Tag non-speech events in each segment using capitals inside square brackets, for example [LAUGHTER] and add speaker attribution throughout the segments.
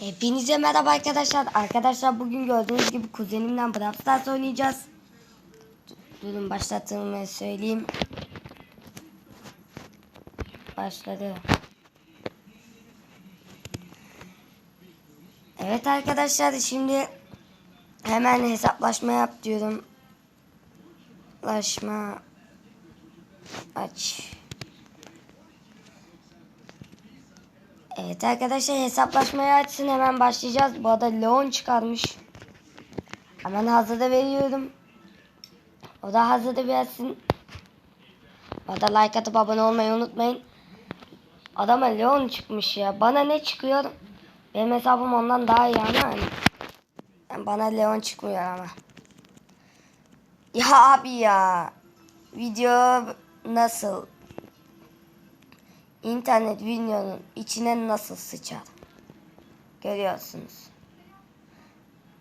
Speaker 1: Hepinize merhaba arkadaşlar. Arkadaşlar bugün gördüğünüz gibi kuzenimle Brawl Stars oynayacağız. Durun başlattığımı söyleyeyim. Başladı. Evet arkadaşlar şimdi hemen hesaplaşma yap diyorum. Hesaplaşma aç. Evet arkadaşlar hesaplaşmayı açsın hemen başlayacağız. Bu arada Leon çıkarmış. Hemen hazırda veriyorum. O da hazırda versin. O da like atıp abone olmayı unutmayın. Adama Leon çıkmış ya. Bana ne çıkıyor? Benim hesabım ondan daha iyi ama hani. Yani bana Leon çıkmıyor ama. Ya abi ya. Video nasıl? İnternet videonun içine nasıl sıçar? Görüyorsunuz.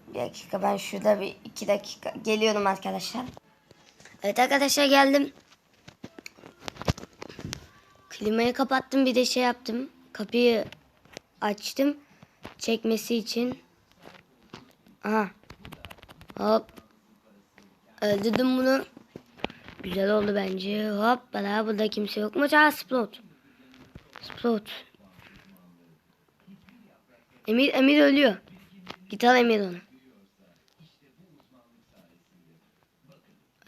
Speaker 1: Bir dakika ben şurada bir iki dakika geliyorum arkadaşlar. Evet arkadaşlar geldim. Klimayı kapattım bir de şey yaptım. Kapıyı açtım. Çekmesi için. Aha. Hop. Öldürdüm bunu. Güzel oldu bence. Hop bana burada kimse yok mu? Aa Sprout. Sprout. Emir Emir ölüyor. Git al Emir onu.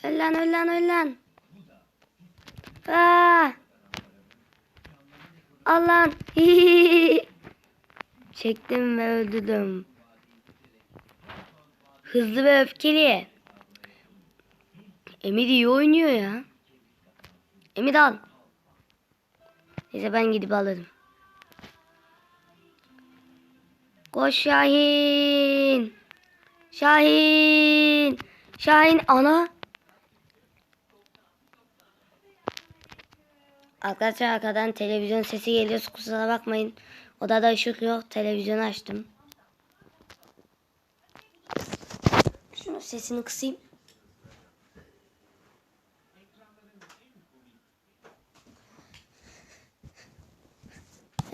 Speaker 1: Öl lan öl lan. Aa! Al lan. [LAUGHS] Çektim ve öldürdüm. Hızlı ve öfkeli. Emir iyi oynuyor ya. Emir al. Neyse ben gidip alırım. Koş Şahin. Şahin. Şahin ana. Arkadaşlar arkadan televizyon sesi geliyor. Kusura bakmayın. Odada ışık yok. Televizyonu açtım. Şunun sesini kısayım.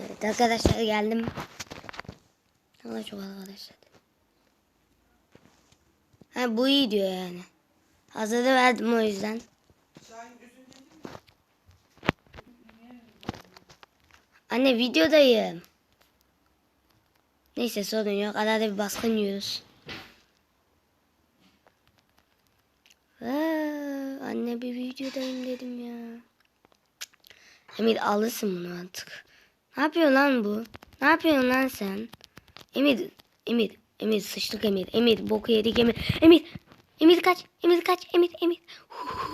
Speaker 1: Evet arkadaşlar geldim. Allah çok arkadaşlar. Ha bu iyi diyor yani. Hazırı verdim o yüzden. Anne videodayım. Neyse sorun yok. Arada bir baskın yiyoruz. Anne bir videodayım dedim ya. Emir alırsın bunu artık. Ne yapıyor lan bu? Ne yapıyorsun lan sen? Emir, Emir, Emir sıçtık Emir. Emir boku yedik Emir. Emir, Emir kaç, Emir kaç, Emir, Emir.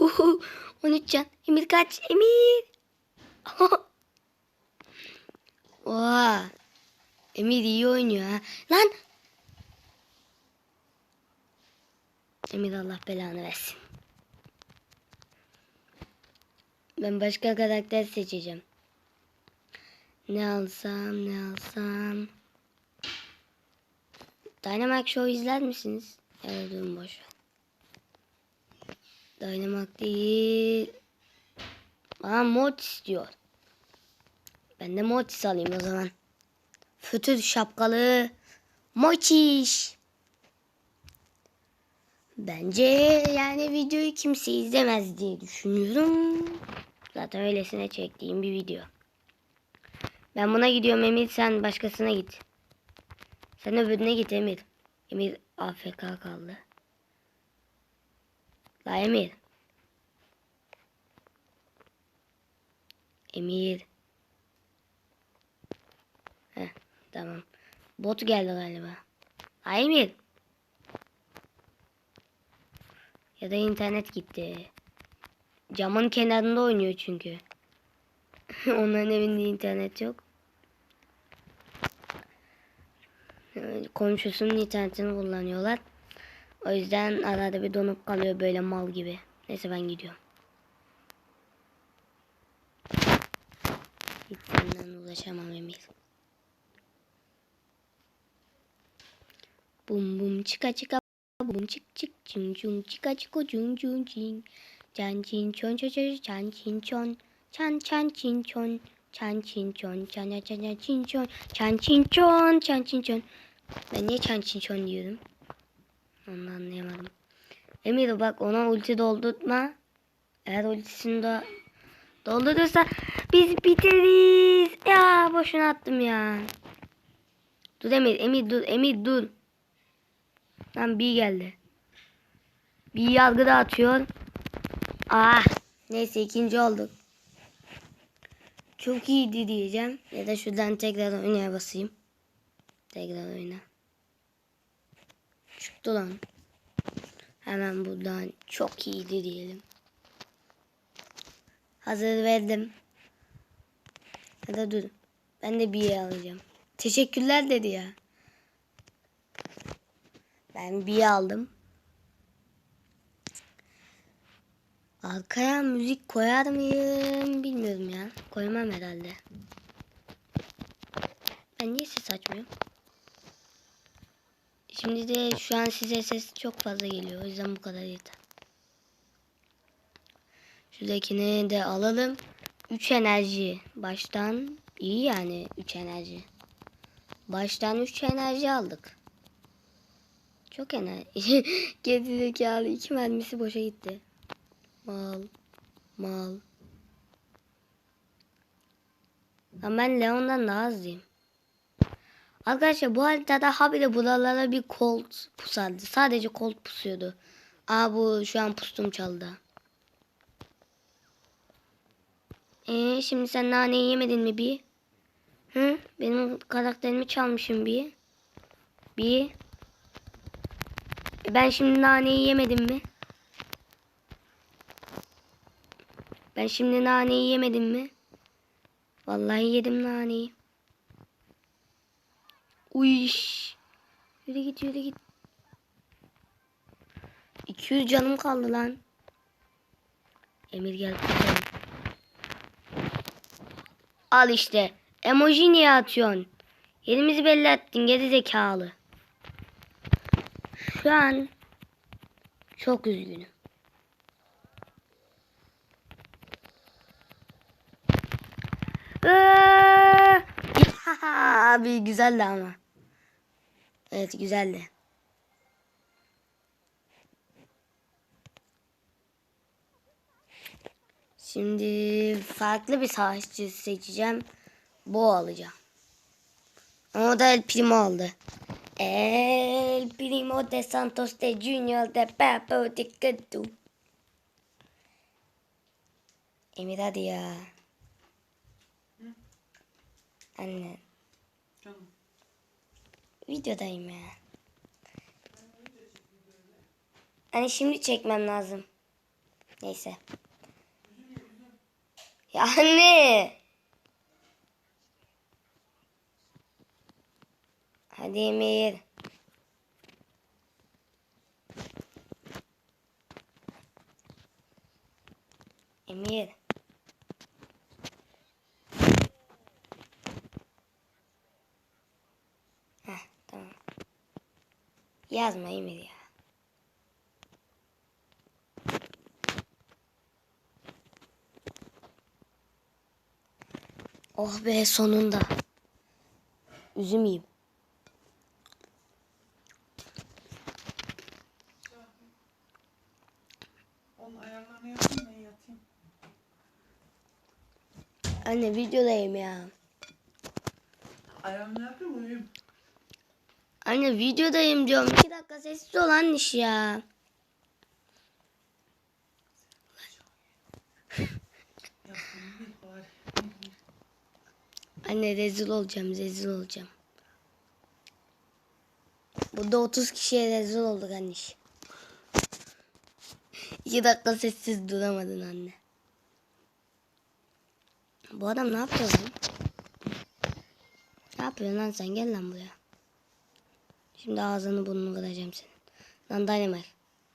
Speaker 1: [LAUGHS] 13 can. Emir kaç, Emir. [LAUGHS] Oha. Emir iyi oynuyor ha. Lan. Emir Allah belanı versin. Ben başka karakter seçeceğim. Ne alsam ne alsam. Dynamite Show izler misiniz? Evet durun boş ver. Dynamite değil. Bana mod istiyor. Ben de Mortis alayım o zaman. Fötür şapkalı Mortis. Bence yani videoyu kimse izlemez diye düşünüyorum. Zaten öylesine çektiğim bir video. Ben buna gidiyorum Emir sen başkasına git. Sen öbürüne git Emir. Emir AFK kaldı. La Emir. Emir. Heh, tamam. Bot geldi galiba. La Emir. Ya da internet gitti. Camın kenarında oynuyor çünkü. [LAUGHS] Onların evinde internet yok. Yani Komşusunun internetini kullanıyorlar. O yüzden arada bir donup kalıyor böyle mal gibi. Neyse ben gidiyorum. Senden ulaşamam Emir. Bum bum çıka çıka bum çık çık çing çung çıka çıka çung çung çing. Can çin çon çon çon çan çin çon. Çan çan çin çon. Çan çin çon. Çan çan çin çon. Çan çin çon. Çan çin çon. Ben niye çan çin çon diyorum? Onu anlayamadım. Emir bak ona ulti doldurtma. Eğer ultisini de doldurursa biz biteriz. Ya boşuna attım ya. Dur Emir, Emir dur, Emir dur. Lan bir geldi. Bir yargı da atıyor. Ah, neyse ikinci olduk. Çok iyiydi diyeceğim. Ya da şuradan tekrar oynaya basayım. Tekrar oyna. Çıktı lan. Hemen buradan çok iyiydi diyelim. Hazır verdim. Ya da dur. Ben de bir yer alacağım. Teşekkürler dedi ya. Ben bir aldım. Arkaya müzik koyar mıyım bilmiyorum ya. Koymam herhalde. Ben niye ses açmıyorum? Şimdi de şu an size ses çok fazla geliyor. O yüzden bu kadar yeter. Şuradakini de alalım. 3 enerji. Baştan iyi yani 3 enerji. Baştan 3 enerji aldık. Çok enerji. [LAUGHS] Geri zekalı 2 mermisi boşa gitti. Mal. Mal. Ama ben Leon'dan daha hızlıyım. Arkadaşlar bu haritada habire buralara bir kolt pusardı. Sadece kolt pusuyordu. Aa bu şu an pustum çaldı. Ee, şimdi sen naneyi yemedin mi bir? Hı? Benim karakterimi çalmışım bir. Bir. E ben şimdi naneyi yemedim mi? Ben şimdi naneyi yemedim mi? Vallahi yedim naneyi. Uyş. Yürü git yürü git. 200 canım kaldı lan. Emir gel. Al işte. Emoji niye atıyorsun? Yerimizi belli ettin geri zekalı. Şu an çok üzgünüm. [LAUGHS] Aa! Abi güzeldi ama. Evet güzeldi. Şimdi farklı bir savaşçı seçeceğim. Bo alacağım. O da El Primo aldı. El Primo de Santos de Junior de Papo de Cadu. Emir hadi ya. Anne. Videodayım ya. Hani şimdi çekmem lazım. Neyse. Ya anne. Hadi Emir. Emir. Heh, tamam. Yazma Emir ya. Oh be sonunda. Üzüm yiyeyim. Anne videodayım ya.
Speaker 2: Ayarını yapayım uyuyayım.
Speaker 1: Anne videodayım diyorum. İki dakika sessiz ol anne iş ya. Anne rezil olacağım rezil olacağım. Burada 30 kişiye rezil olduk anne. İki dakika sessiz duramadın anne. Bu adam ne yapıyor lan? Ne yapıyorsun lan sen? Gel lan buraya. Şimdi ağzını burnunu kıracağım senin. Lan Dynamite.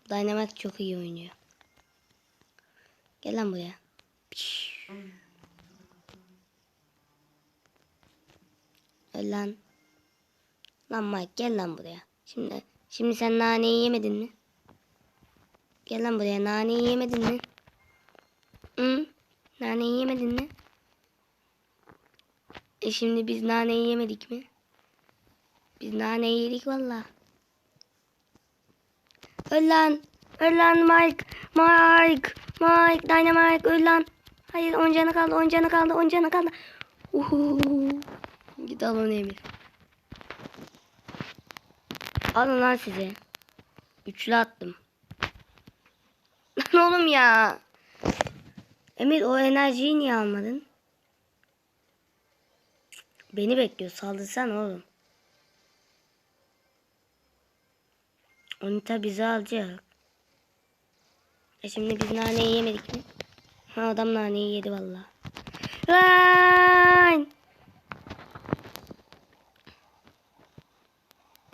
Speaker 1: Dynamite çok iyi oynuyor. Gel lan buraya. Piş. Öl lan. Lan Mike gel lan buraya. Şimdi şimdi sen naneyi yemedin mi? Gel lan buraya naneyi yemedin mi? Hı? Naneyi yemedin mi? E şimdi biz naneyi yemedik mi? Biz naneyi yedik valla. Öl lan. Mike. Mike. Mike. Dynamite öl. Hayır 10 canı kaldı 10 canı kaldı 10 canı kaldı. Uhu. Git al onu Emir. Alın lan size. Üçlü attım. Lan oğlum ya. Emir o enerjiyi niye almadın? Beni bekliyor. Saldırsana oğlum. Onita bizi alacak. E şimdi biz naneyi yemedik mi? Ha adam naneyi yedi valla. Lan!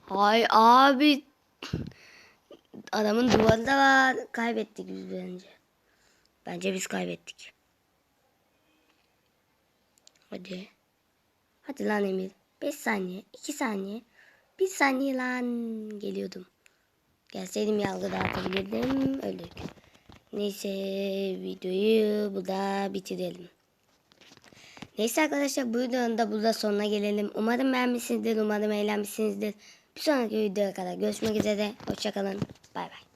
Speaker 1: Ay abi. Adamın duvarı da var. Kaybettik biz bence. Bence biz kaybettik. Hadi. Hadi lan Emir. 5 saniye. 2 saniye. 1 saniye lan. Geliyordum. Gelseydim yargı dağıtabilirdim. Öldük. Neyse videoyu burada bitirelim. Neyse arkadaşlar bu videonun da burada sonuna gelelim. Umarım beğenmişsinizdir. Umarım eğlenmişsinizdir. Bir sonraki videoya kadar görüşmek üzere. Hoşçakalın. Bay bay.